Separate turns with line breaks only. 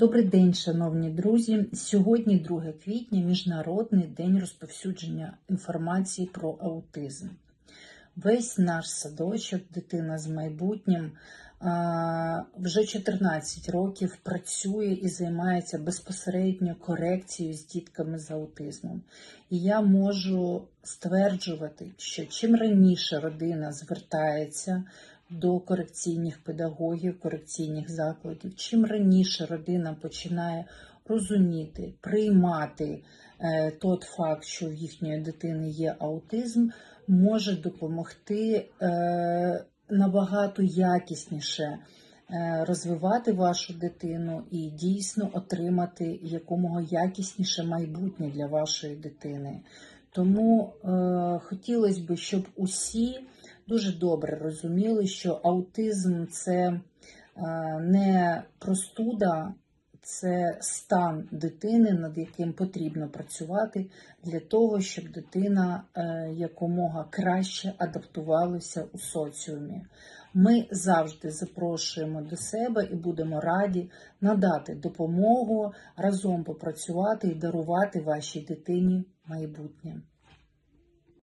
Добрий день, шановні друзі. Сьогодні 2 квітня, Міжнародний день розповсюдження інформації про аутизм. Весь наш садочок, дитина з майбутнім, вже 14 років працює і займається безпосередньо корекцією з дітками з аутизмом. І я можу стверджувати, що чим раніше родина звертається до корекційних педагогів, корекційних закладів, чим раніше родина починає розуміти, приймати е, тот факт, що в їхньої дитини є аутизм, може допомогти е, набагато якісніше е, розвивати вашу дитину і дійсно отримати якомога якісніше майбутнє для вашої дитини. Тому е, хотілося б, щоб усі дуже добре розуміли, що аутизм це е, не простуда, це стан дитини, над яким потрібно працювати для того, щоб дитина е, якомога краще адаптувалася у соціумі. Ми завжди запрошуємо до себе і будемо раді надати допомогу, разом попрацювати і дарувати вашій дитині майбутнє.